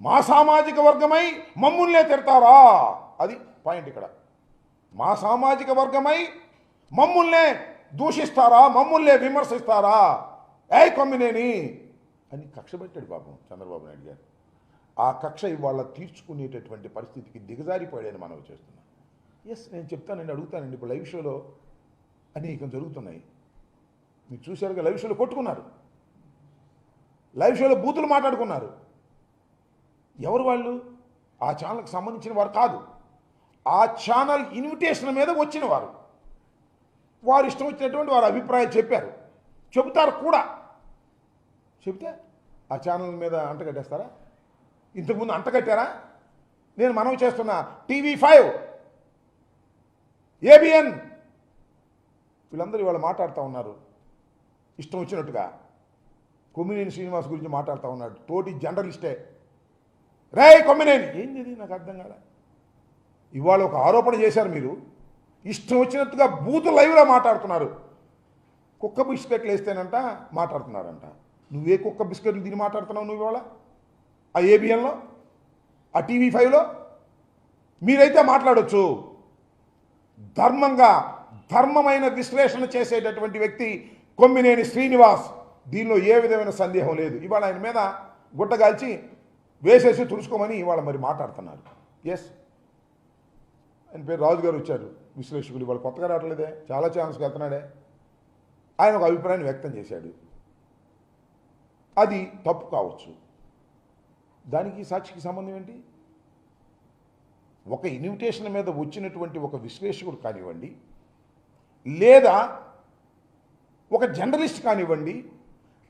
మా సామాజిక వర్గమై మమ్ముల్నే తిడతారా? అది పాయింట్ ఇక్కడ. మా సామాజిక వర్గమై మమ్ముల్నే దూషిస్తారా? మమ్ముల్నే విమర్శిస్తారా? ఏ కొమ్మినేని! అని కక్ష పెట్టాడు పాపం చంద్రబాబు నాయుడు గారు. ఆ కక్ష ఇవాళ తీర్చుకునేటటువంటి పరిస్థితికి దిగజారిపోయాడని మనం చేస్తున్నాం. ఎస్ నేను చెప్తానండి అడుగుతానండి. ఇప్పుడు లైవ్ షోలో అనేకం జరుగుతున్నాయి. మీరు చూశారుగా లైవ్ షోలో కొట్టుకున్నారు. లైవ్ షోలో బూతులు మాట్లాడుకున్నారు. ఎవరు వాళ్ళు? ఆ ఛానల్కి సంబంధించిన వారు కాదు. ఆ ఛానల్ ఇన్విటేషన్ మీద వచ్చిన వారు. వారు ఇష్టం వచ్చినటువంటి వారు అభిప్రాయం చెప్పారు. చెబుతారు కూడా. చెబితే ఆ ఛానల్ మీద అంటగట్టేస్తారా ఇంతకుముందు అంటగట్టారా నేను మనవి చేస్తున్నా. టీవీ ఫైవ్ ఏబిఎన్ వీళ్ళందరూ ఇవాళ మాట్లాడుతూ ఉన్నారు. ఇష్టం వచ్చినట్టుగా. కొమ్మినేని శ్రీనివాస్ గురించి మాట్లాడుతూ ఉన్నాడు. తోటి జర్నలిస్టే. రే కొమ్మినేని ఏంది ఇది నాకు అర్థం కాలే? ఇవాళ ఒక ఆరోపణ చేశారు మీరు. ఇష్టం వచ్చినట్టుగా బూత్ లైవ్లో మాట్లాడుతున్నారు. కుక్క బిస్కెట్లు వేస్తేనంట మాట్లాడుతున్నారంట. నువ్వే కుక్క బిస్కెట్లు తిని మాట్లాడుతున్నావు నువ్వు ఇవాళ? ఆ ఏబిఎన్లో ఆ టీవీ ఫైవ్లో మీరైతే మాట్లాడొచ్చు. ధర్మంగా ధర్మమైన విశ్లేషణ చేసేటటువంటి వ్యక్తి కొమ్మినేని శ్రీనివాస్. దీనిలో ఏ విధమైన సందేహం లేదు. ఇవాళ ఆయన మీద గుట్టగాల్చి వేసేసి తుడుచుకోమని ఇవాళ మరి మాట్లాడుతున్నారు. ఎస్ ఆయన పేరు రాజు గారు వచ్చారు. విశ్లేషకులు ఇవాళ కొత్తగా రావట్లేదే. చాలా ఛాన్స్కి వెళ్తున్నాడే. ఆయన ఒక అభిప్రాయాన్ని వ్యక్తం చేశాడు. అది తప్పు కావచ్చు. దానికి సాక్షికి సంబంధం ఏంటి? ఒక ఇన్విటేషన్ మీద వచ్చినటువంటి ఒక విశ్లేషకుడు కానివ్వండి లేదా ఒక జర్నలిస్ట్ కానివ్వండి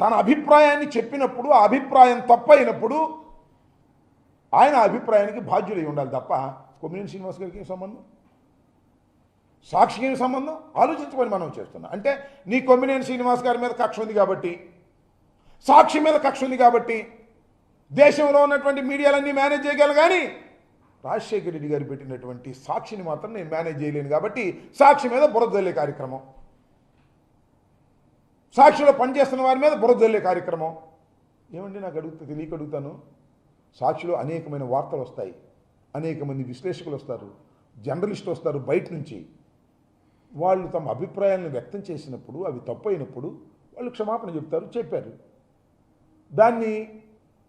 తన అభిప్రాయాన్ని చెప్పినప్పుడు ఆ అభిప్రాయం తప్పైనప్పుడు ఆయన అభిప్రాయానికి బాధ్యులై ఉండాలి తప్ప కొమ్మినేని శ్రీనివాస్ గారికి ఏం సంబంధం? సాక్షికి సంబంధం? ఆలోచించుకొని మనం చేస్తున్నాం. అంటే నీ కొమ్మినేని శ్రీనివాస్ గారి మీద కక్ష ఉంది కాబట్టి సాక్షి మీద కక్ష ఉంది కాబట్టి దేశంలో ఉన్నటువంటి మీడియాలన్నీ మేనేజ్ చేయగలను కానీ రాజశేఖర రెడ్డి గారు పెట్టినటువంటి సాక్షిని మాత్రం నేను మేనేజ్ చేయలేను కాబట్టి సాక్షి మీద బురదల్లే కార్యక్రమం. సాక్షిలో పనిచేస్తున్న వారి మీద బురదల్లే కార్యక్రమం. ఏమండి నాకు అడుగుతా తెలియక అడుగుతాను? సాక్షిలో అనేకమైన వార్తలు వస్తాయి. అనేక మంది విశ్లేషకులు వస్తారు. జర్నలిస్టులు వస్తారు బయట నుంచి. వాళ్ళు తమ అభిప్రాయాలను వ్యక్తం చేసినప్పుడు అవి తప్పైనప్పుడు అయినప్పుడు వాళ్ళు క్షమాపణ చెప్తారు చెప్పారు. దాన్ని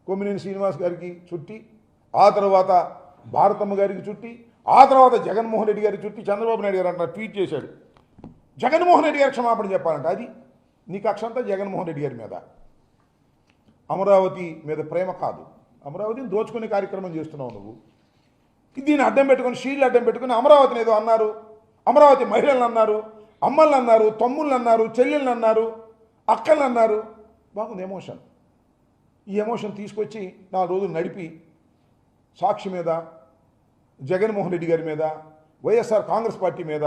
కొమ్మినేని శ్రీనివాస్ గారికి చుట్టి ఆ తర్వాత భారతమ్మ గారికి చుట్టి ఆ తర్వాత జగన్మోహన్ రెడ్డి గారికి చుట్టి చంద్రబాబు నాయుడు గారు అంటారు ట్వీట్ చేశాడు. జగన్మోహన్ రెడ్డి గారు క్షమాపణ చెప్పాలంట అది నీ కక్ష అంతా జగన్మోహన్ రెడ్డి గారి మీద. అమరావతి మీద ప్రేమ కాదు. అమరావతిని దోచుకునే కార్యక్రమం చేస్తున్నావు నువ్వు. దీన్ని అడ్డం పెట్టుకుని షీల్డ్ అడ్డం పెట్టుకుని అమరావతిని ఏదో అన్నారు. అమరావతి మహిళలను అన్నారు అమ్మలు అన్నారు తమ్ముళ్ళు అన్నారు చెల్లెళ్ళు అన్నారు అక్కలు అన్నారు. బాగుంది ఎమోషన్. ఈ ఎమోషన్ తీసుకొచ్చి నాలుగు రోజులు నడిపి సాక్షి మీద జగన్మోహన్ రెడ్డి గారి మీద వైఎస్ఆర్ కాంగ్రెస్ పార్టీ మీద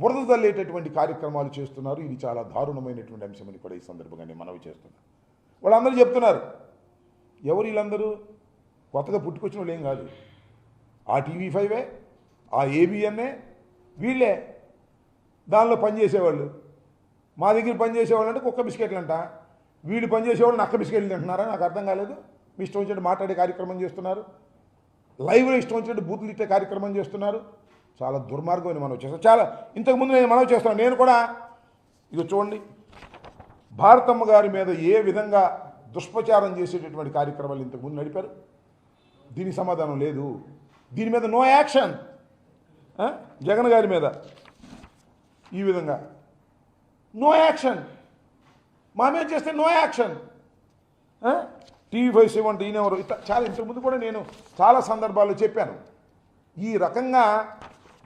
బురద తల్లేటటువంటి కార్యక్రమాలు చేస్తున్నారు. ఇది చాలా దారుణమైనటువంటి అంశమని కూడా ఈ సందర్భంగా నేను మనవి చేస్తున్నాను వాళ్ళందరూ చెప్తున్నారు ఎవరు వీళ్ళందరూ? కొత్తగా పుట్టుకొచ్చిన వాళ్ళు ఏం కాదు. ఆ టీవీ ఫైవే ఆ ఏబిఎన్ఏ వీళ్ళే. దానిలో పనిచేసేవాళ్ళు. మా దగ్గర పనిచేసేవాళ్ళు అంటే కుక్క బిస్కెట్లు అంట వీళ్ళు పనిచేసేవాళ్ళు నక్క బిస్కెట్లు తింటున్నారా? నాకు అర్థం కాలేదు. మీ ఇష్టం వచ్చినట్టు మాట్లాడే కార్యక్రమం చేస్తున్నారు. లైవ్లో ఇష్టం వచ్చినట్టు బూతులు ఇట్టే కార్యక్రమం చేస్తున్నారు. చాలా దుర్మార్గం అని మనం చేస్తాం చాలా ఇంతకుముందు నేను మనం చేస్తాను నేను కూడా ఇది చూడండి భారతమ్మ గారి మీద ఏ విధంగా దుష్ప్రచారం చేసేటటువంటి కార్యక్రమాలు ఇంతకుముందు నడిపారు. దీనికి సమాధానం లేదు. దీని మీద నో యాక్షన్ జగన్ గారి మీద ఈ విధంగా. నో యాక్షన్ మా మీద చేస్తే no action TV five seven ఈయనెవరు ఇట్లా చాలా ఇంతకుముందు కూడా నేను చాలా సందర్భాల్లో చెప్పాను. ఈ రకంగా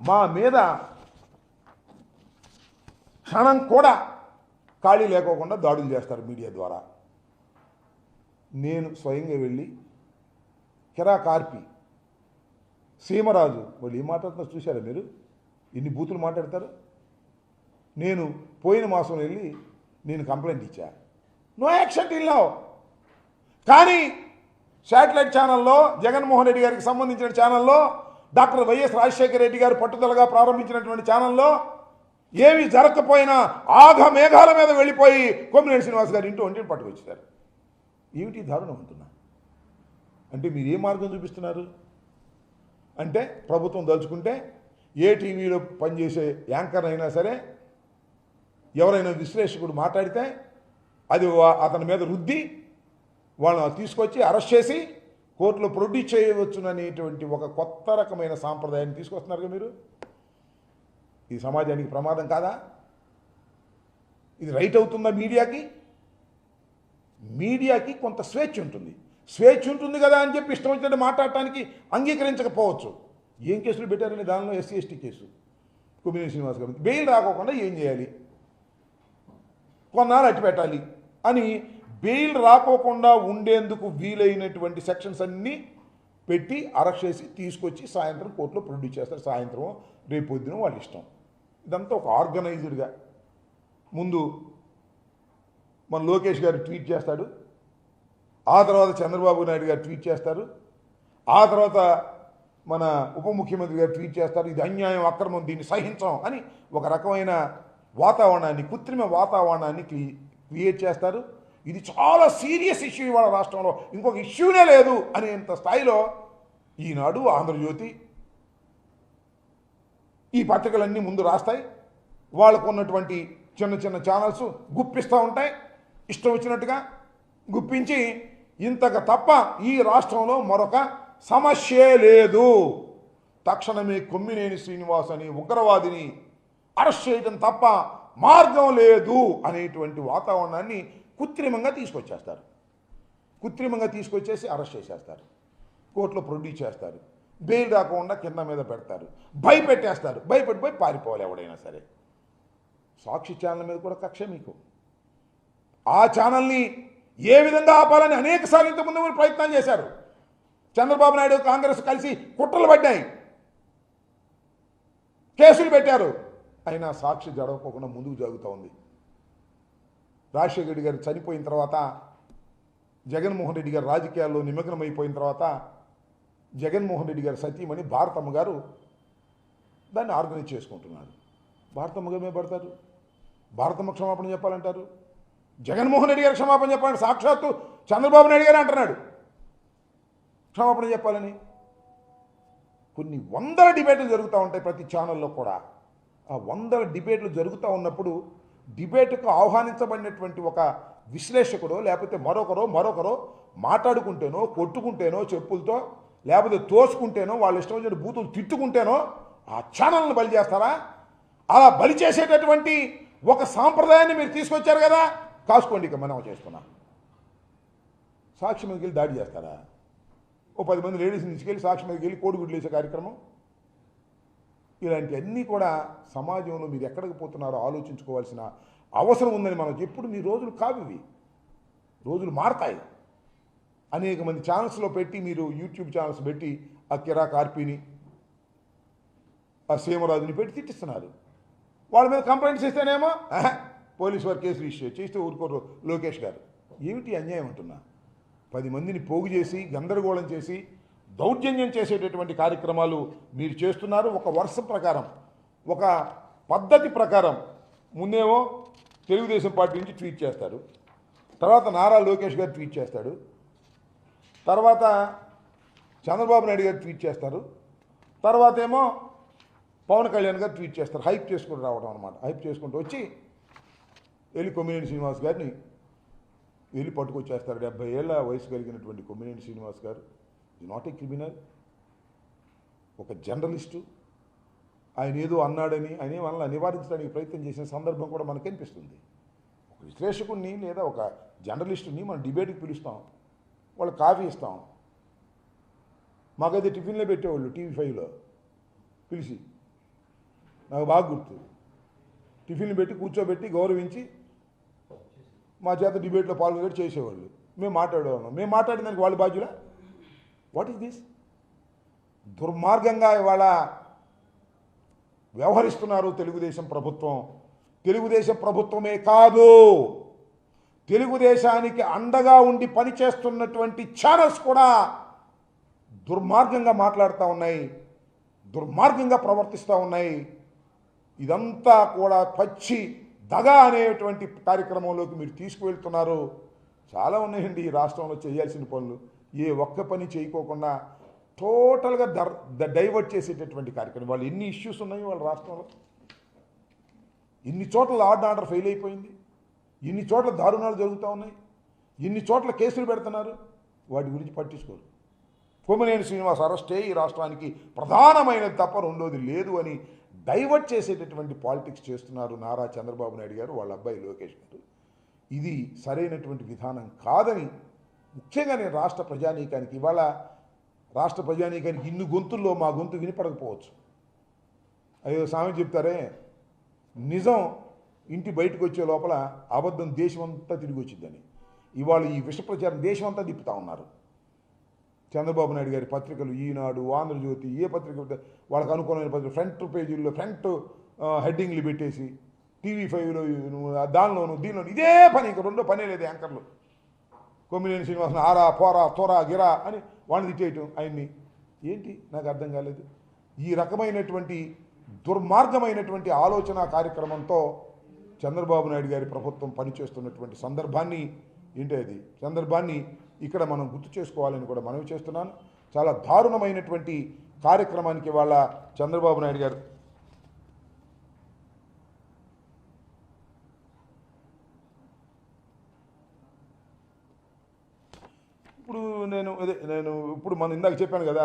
మా మీద క్షణం కూడా ఖాళీ లేకోకుండా దాడులు చేస్తారు మీడియా ద్వారా. నేను స్వయంగా వెళ్ళి కిరా కార్పి సీమరాజు వాళ్ళు ఏం మాట్లాడుతున్నారు చూశారా మీరు? ఎన్ని బూతులు మాట్లాడతారు? నేను పోయిన మాసం వెళ్ళి నేను కంప్లైంట్ ఇచ్చా. నో యాక్షన్ టిల్ నౌ కానీ శాటిలైట్ ఛానల్లో జగన్మోహన్ రెడ్డి గారికి సంబంధించిన ఛానల్లో డాక్టర్ వైఎస్ రాజశేఖర రెడ్డి గారు పట్టుదలగా ప్రారంభించినటువంటి ఛానల్లో ఏమి జరగకపోయినా ఆఘ మేఘాల మీద వెళ్ళిపోయి కొమ్మినేని శ్రీనివాస్ గారి ఇంటి వంటిని పట్టుకొచ్చారు. ఏమిటి దారుణం అంటున్నా? అంటే మీరు ఏ మార్గం చూపిస్తున్నారు? అంటే ప్రభుత్వం దలుచుకుంటే ఏ టీవీలో పనిచేసే యాంకర్ అయినా సరే ఎవరైనా విశ్లేషకుడు మాట్లాడితే అది అతని మీద రుద్ది వాళ్ళని తీసుకొచ్చి అరెస్ట్ చేసి కోర్టులో ప్రొడ్యూస్ చేయవచ్చుననేటువంటి ఒక కొత్త రకమైన సాంప్రదాయాన్ని తీసుకొస్తున్నారు కదా మీరు? ఈ సమాజానికి ప్రమాదం కాదా? ఇది రైట్ అవుతుందా మీడియాకి? మీడియాకి కొంత స్వేచ్ఛ ఉంటుంది. స్వేచ్ఛ ఉంటుంది కదా అని చెప్పి ఇష్టం వచ్చినట్టు మాట్లాడటానికి అంగీకరించకపోవచ్చు. ఏం కేసులు పెట్టారని దానిలో SC ST case? Kommineni Srinivas గారు బెయిల్ రాకోకుండా ఏం చేయాలి? కొన్నాళ్ళు అట్టి పెట్టాలి అని బెయిల్ రాకోకుండా ఉండేందుకు వీలైనటువంటి సెక్షన్స్ అన్నీ పెట్టి అరెస్ట్ చేసి తీసుకొచ్చి సాయంత్రం కోర్టులో ప్రొడ్యూస్ చేస్తారు. సాయంత్రం రేపు పొద్దున వాళ్ళ ఇష్టం. ఇదంతా ఒక ఆర్గనైజ్డ్గా. ముందు మన లోకేష్ గారు ట్వీట్ చేస్తాడు. ఆ తర్వాత చంద్రబాబు నాయుడు గారు ట్వీట్ చేస్తారు. ఆ తర్వాత మన ఉప ముఖ్యమంత్రి గారు ట్వీట్ చేస్తారు. ఇది అన్యాయం అక్రమం దీన్ని సహించం అని ఒక రకమైన వాతావరణాన్ని కృత్రిమ వాతావరణాన్ని క్రియేట్ చేస్తారు. ఇది చాలా సీరియస్ ఇష్యూ ఇవాళ రాష్ట్రంలో. ఇంకొక ఇష్యూనే లేదు అనేంత స్థాయిలో ఈనాడు ఆంధ్రజ్యోతి ఈ పత్రికలన్నీ ముందు రాస్తాయి. వాళ్ళకు ఉన్నటువంటి చిన్న చిన్న ఛానల్స్ గుప్పిస్తూ ఉంటాయి. ఇష్టం వచ్చినట్టుగా గుప్పించి ఇంతకు తప్ప ఈ రాష్ట్రంలో మరొక సమస్యే లేదు. తక్షణమే కొమ్మినేని శ్రీనివాస్ అని ఉగ్రవాదిని అరెస్ట్ చేయడం తప్ప మార్గం లేదు అనేటువంటి వాతావరణాన్ని కృత్రిమంగా తీసుకొచ్చేస్తారు. కృత్రిమంగా తీసుకొచ్చేసి అరెస్ట్ చేసేస్తారు. కోర్టులో ప్రొడ్యూస్ చేస్తారు. బెయిల్ రాకుండా కింద మీద పెడతారు. భయపెట్టేస్తారు. భయపెట్టిపోయి పారిపోవాలి ఎవడైనా సరే. సాక్షి ఛానల్ మీద కూడా కక్ష మీకు. ఆ ఛానల్ని ఏ విధంగా ఆపాలని అనేక సార్లు ఇంతకుముందు మీరు ప్రయత్నం చేశారు. చంద్రబాబు నాయుడు కాంగ్రెస్ కలిసి కుట్రలు పడ్డాయి. కేసులు పెట్టారు. అయినా సాక్షి జరగకోకుండా ముందుకు జరుగుతూ ఉంది. రాజశేఖర రెడ్డి గారు చనిపోయిన తర్వాత జగన్మోహన్ రెడ్డి గారు రాజకీయాల్లో నిమగ్నమైపోయిన తర్వాత జగన్మోహన్ రెడ్డి గారు సతీమణి భారతమ్మ గారు దాన్ని ఆర్గనైజ్ చేసుకుంటున్నారు. భారతమ్మ గారు మీద పడతారు? భారతమ్మ క్షమాపణ చెప్పాలంటారు? జగన్మోహన్ రెడ్డి గారు క్షమాపణ చెప్పాలని సాక్షాత్తు చంద్రబాబు నాయుడు గారు అంటున్నాడు. క్షమాపణ చెప్పాలని. కొన్ని వందల డిబేట్లు జరుగుతూ ఉంటాయి ప్రతి ఛానల్లో కూడా. ఆ వందల డిబేట్లు జరుగుతూ ఉన్నప్పుడు డిబేట్కు ఆహ్వానించబడినటువంటి ఒక విశ్లేషకుడో లేకపోతే మరొకరో మరొకరో మాట్లాడుకుంటేనో కొట్టుకుంటేనో చెప్పులతో లేకపోతే తోసుకుంటేనో వాళ్ళ ఇష్టం వచ్చిన బూతులు తిట్టుకుంటేనో ఆ ఛానల్ని బలి చేస్తారా? అలా బలి చేసేటటువంటి ఒక సాంప్రదాయాన్ని మీరు తీసుకొచ్చారు కదా? కాసుకోండి ఇక మనం చేసుకున్నాం సాక్షి మీదకి వెళ్ళి దాడి చేస్తారా? ఓ పది మంది లేడీస్ని తీసుకెళ్ళి సాక్షి మీదకి వెళ్ళి కోడిగుడ్లు వేసే కార్యక్రమం? ఇలాంటివన్నీ కూడా సమాజంలో మీరు ఎక్కడికి పోతున్నారో ఆలోచించుకోవాల్సిన అవసరం ఉందని మనం ఎప్పుడు మీ రోజులు కావు రోజులు మారతాయి. అనేక మంది ఛానల్స్లో పెట్టి మీరు యూట్యూబ్ ఛానల్స్ పెట్టి ఆ కిరా కార్పీని ఆ సీమరాజుని పెట్టి తిట్టిస్తున్నారు. వాళ్ళ మీద కంప్లైంట్స్ ఇస్తేనేమో పోలీసు వారు కేసు రిజిస్టర్ చేస్తే ఊరుకోరు లోకేష్ గారు. ఏమిటి అన్యాయం అంటున్నా? పది మందిని పోగు చేసి గందరగోళం చేసి దౌర్జన్యం చేసేటటువంటి కార్యక్రమాలు మీరు చేస్తున్నారు. ఒక వరుస ప్రకారం ఒక పద్ధతి ప్రకారం ముందేమో తెలుగుదేశం పార్టీ నుంచి ట్వీట్ చేస్తారు. తర్వాత నారా లోకేష్ గారు ట్వీట్ చేస్తాడు తర్వాత చంద్రబాబు నాయుడు గారు ట్వీట్ చేస్తారు. తర్వాత ఏమో పవన్ కళ్యాణ్ గారు ట్వీట్ చేస్తారు. హైప్ చేసుకుంటూ రావడం అనమాట హైప్ చేసుకుంటూ వచ్చి వెళ్ళి కొమ్మినేని శ్రీనివాస్ గారిని వెళ్ళి పట్టుకొచ్చేస్తారు. డెబ్బై ఏళ్ళ వయసు కలిగినటువంటి కొమ్మినేని శ్రీనివాస్ గారు ఈ నాట్ ఏ క్రిమినల్ ఒక జర్నలిస్టు. ఆయన ఏదో అన్నాడని ఆయన మనల్ని నివారించడానికి ప్రయత్నం చేసిన సందర్భం కూడా మనకు కనిపిస్తుంది. ఒక విశ్లేషకుడిని లేదా ఒక జర్నలిస్టుని మనం డిబేట్కి పిలుస్తాం వాళ్ళు కాఫీ ఇస్తాం. మాకైతే టిఫిన్లో పెట్టేవాళ్ళు టీవీ ఫైవ్లో పిలిచి. నాకు బాగా గుర్తు. టిఫిన్లు పెట్టి కూర్చోబెట్టి గౌరవించి మా చేత డిబేట్లో పాల్గొని చేసేవాళ్ళు. మేము మాట్లాడేవాళ్ళం మేము మాట్లాడిన దానికి వాళ్ళు వాట్ ఈస్ దిస్ దుర్మార్గంగా ఇవాళ వ్యవహరిస్తున్నారు తెలుగుదేశం ప్రభుత్వం. తెలుగుదేశం ప్రభుత్వమే కాదు. తెలుగుదేశానికి అండగా ఉండి పనిచేస్తున్నటువంటి ఛానల్స్ కూడా దుర్మార్గంగా మాట్లాడుతూ ఉన్నాయి. దుర్మార్గంగా ప్రవర్తిస్తూ ఉన్నాయి. ఇదంతా కూడా పచ్చి దగా అనేటువంటి కార్యక్రమంలోకి మీరు తీసుకువెళ్తున్నారు. చాలా ఉన్నాయండి ఈ రాష్ట్రంలో చేయాల్సిన పనులు. ఏ ఒక్క పని చేయకోకుండా టోటల్గా దర్ డైవర్ట్ చేసేటటువంటి కార్యక్రమం. వాళ్ళు ఎన్ని ఇష్యూస్ ఉన్నాయి వాళ్ళ రాష్ట్రంలో. ఎన్ని చోట్ల ఆర్డర్ ఆర్డర్ ఫెయిల్ అయిపోయింది. ఎన్ని చోట్ల దారుణాలు జరుగుతూ ఉన్నాయి. ఎన్ని చోట్ల కేసులు పెడుతున్నారు. వాటి గురించి పట్టించుకోరు. కొమ్మనేని శ్రీనివాస్ అరెస్టే ఈ రాష్ట్రానికి ప్రధానమైనది తప్ప రెండోది లేదు అని డైవర్ట్ చేసేటటువంటి పాలిటిక్స్ చేస్తున్నారు నారా చంద్రబాబు నాయుడు గారు వాళ్ళ అబ్బాయి లోకేష్ గారు. ఇది సరైనటువంటి విధానం కాదని ముఖ్యంగా నేను రాష్ట్ర ప్రజానీకానికి ఇవాళ రాష్ట్ర ప్రజానీకానికి ఇన్ని గొంతుల్లో మా గొంతు వినిపడకపోవచ్చు. అయ్యో స్వామి చెప్తారే నిజం ఇంటి బయటకు వచ్చే లోపల అబద్ధం దేశమంతా తిరిగి వచ్చిందని. ఇవాళ ఈ విష ప్రచారం దేశమంతా తిప్పుతా ఉన్నారు. చంద్రబాబు నాయుడు గారి పత్రికలు ఈనాడు ఆంధ్రజ్యోతి ఏ పత్రిక వాళ్ళకి అనుకూలమైన పత్రిక ఫ్రంట్ పేజీల్లో ఫ్రంట్ హెడ్డింగ్లు పెట్టేసి టీవీ ఫైవ్లో దానిలోను దీనిలోను ఇదే పని ఇంకా రెండో పనే లేదు యాంకర్లు. కొమ్మినేని శ్రీనివాసన్ ఆరా పోరా తోరా గిరా అని వాడిని తిట్టేయటం ఆయన్ని. ఏంటి? నాకు అర్థం కాలేదు. ఈ రకమైనటువంటి దుర్మార్గమైనటువంటి ఆలోచన కార్యక్రమంతో చంద్రబాబు నాయుడు గారి ప్రభుత్వం పనిచేస్తున్నటువంటి సందర్భాన్ని ఏంటి అది? సందర్భాన్ని ఇక్కడ మనం గుర్తు చేసుకోవాలని కూడా మనవి చేస్తున్నాను. చాలా దారుణమైనటువంటి కార్యక్రమానికి వాళ్ళ చంద్రబాబు నాయుడు గారు ఇప్పుడు నేను అదే నేను ఇప్పుడు మనం ఇందాక చెప్పాను కదా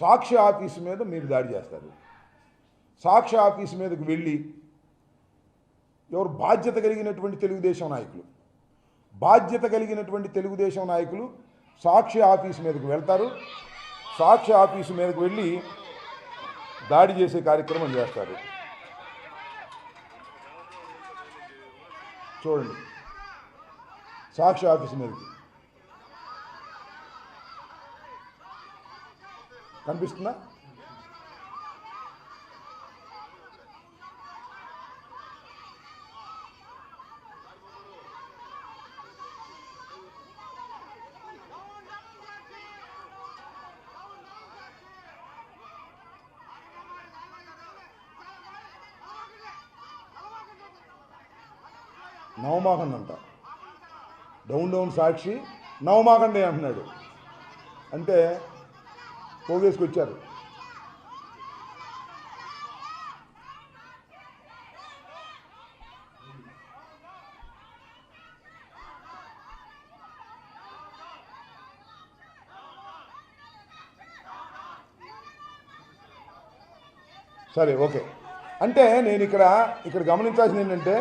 సాక్షి ఆఫీసు మీద మీరు దాడి చేస్తారు. సాక్షి ఆఫీసు మీదకి వెళ్ళి ఎవరు బాధ్యత కలిగినటువంటి తెలుగుదేశం నాయకులు బాధ్యత కలిగినటువంటి తెలుగుదేశం నాయకులు సాక్షి ఆఫీసు మీదకు వెళ్తారు. సాక్షి ఆఫీసు మీదకు వెళ్ళి దాడి చేసే కార్యక్రమం చేస్తారు. చూడండి. సాక్షి ఆఫీసు మీదకి. కనిపిస్తుందా? నవమాకండి అంట. డౌన్ డౌన్ సాక్షి నవమాకండి అంటున్నాడు. అంటే పోగేసుకొచ్చారు సరే ఓకే. అంటే నేను ఇక్కడ ఇక్కడ గమనించాల్సింది ఏంటంటే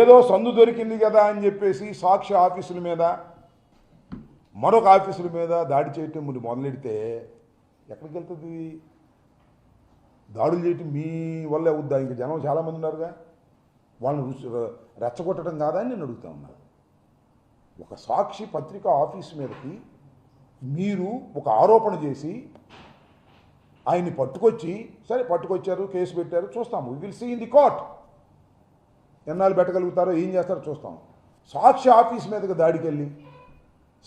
ఏదో సందు దొరికింది కదా అని చెప్పేసి సాక్షి ఆఫీసుల మీద మరొక ఆఫీసుల మీద దాడి చేయటం మీరు మొదలెడితే ఎక్కడికి వెళ్తుంది? దాడులు చేయటం మీ వల్ల అవుద్దా? ఇంకా జనం చాలామంది ఉన్నారుగా. వాళ్ళని రుచి రెచ్చగొట్టడం కాదా అని నేను అడుగుతా ఉన్నాను ఒక సాక్షి పత్రిక ఆఫీస్ మీదకి మీరు ఒక ఆరోపణ చేసి ఆయన్ని పట్టుకొచ్చి సరే పట్టుకొచ్చారు కేసు పెట్టారు చూస్తాము. Will see in the court ఎన్నాళ్ళు పెట్టగలుగుతారో ఏం చేస్తారో చూస్తాం. సాక్షి ఆఫీస్ మీదకి దాడికి వెళ్ళి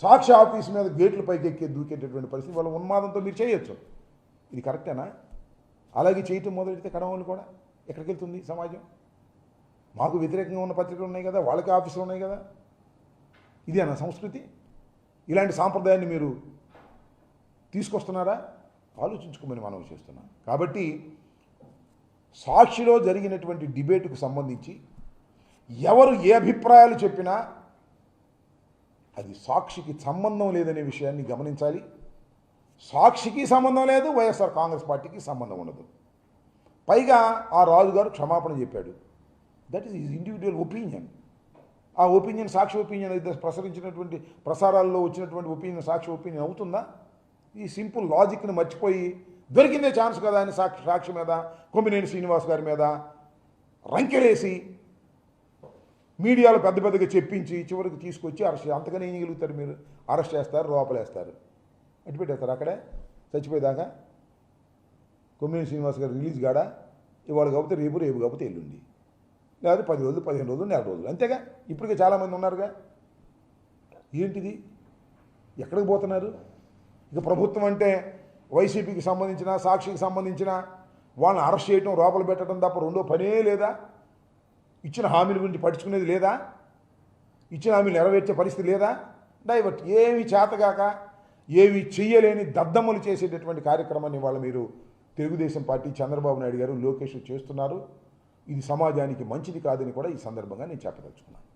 సాక్షి ఆఫీస్ మీద గేట్ల పైకి ఎక్కి దూకేటటువంటి పరిస్థితి వాళ్ళ ఉన్మాదంతో మీరు చేయొచ్చు. ఇది కరెక్టేనా? అలాగే చేయటం మొదలెడితే కడవలు కూడా ఎక్కడికి వెళ్తుంది సమాజం? మాకు వ్యతిరేకంగా ఉన్న పత్రికలు ఉన్నాయి కదా వాళ్ళకి ఆఫీసులు ఉన్నాయి కదా. ఇదేనా సంస్కృతి? ఇలాంటి సాంప్రదాయాన్ని మీరు తీసుకొస్తున్నారా? ఆలోచించుకోమని మనం చేస్తున్నాం. కాబట్టి సాక్షిలో జరిగినటువంటి డిబేటుకు సంబంధించి ఎవరు ఏ అభిప్రాయాలు చెప్పినా అది సాక్షికి సంబంధం లేదనే విషయాన్ని గమనించాలి. సాక్షికి సంబంధం లేదు వైఎస్ఆర్ కాంగ్రెస్ పార్టీకి సంబంధం ఉండదు. పైగా ఆ రాజుగారు క్షమాపణ చెప్పాడు. That is is individual opinion ఆ ఒపీనియన్ సాక్షి ఒపీనియన్ అయితే ప్రసరించినటువంటి ప్రసారాల్లో వచ్చినటువంటి ఒపీనియన్ సాక్షి ఒపీనియన్ అవుతుందా? ఈ సింపుల్ లాజిక్ని మర్చిపోయి దొరికిందే ఛాన్స్ కదా అని సాక్షి సాక్షి మీద కొమ్మినేని శ్రీనివాస్ గారి మీద. రంకెలేసి మీడియాలో పెద్ద పెద్దగా చెప్పించి చివరికి తీసుకొచ్చి అరెస్ట్ అంతగానే ఏం గెలుగుతారు మీరు? అరెస్ట్ చేస్తారు లోపలేస్తారు. అటు పెట్టేస్తారు అక్కడే. చచ్చిపోయేదాకా కొమ్మినేని శ్రీనివాస్ గారు రిలీజ్ కాడా? ఇవాళ కాకపోతే రేపు రేపు కాకపోతే ఎల్లుండి. లేదా పది రోజులు పదిహేను రోజులు నెల రోజులు. అంతేగా? ఇప్పటికే చాలామంది ఉన్నారుగా. ఏంటిది? ఎక్కడికి పోతున్నారు? ఇక ప్రభుత్వం అంటే వైసీపీకి సంబంధించిన సాక్షికి సంబంధించిన వాళ్ళని అరెస్ట్ చేయటం లోపల పెట్టడం తప్ప రెండో పనే లేదా? ఇచ్చిన హామీల గురించి పట్టించుకునేది లేదా? ఇచ్చిన హామీలు నెరవేర్చే పరిస్థితి లేదా? డైవర్ట్ ఏమి చేతగాక ఏవి చెయ్యలేని దద్దమ్మలు చేసేటటువంటి కార్యక్రమాన్ని వాళ్ళ మీరు తెలుగుదేశం పార్టీ చంద్రబాబు నాయుడు గారు లోకేష్ చేస్తున్నారు. ఇది సమాజానికి మంచిది కాదని కూడా ఈ సందర్భంగా నేను చెప్పదలుచుకున్నాను.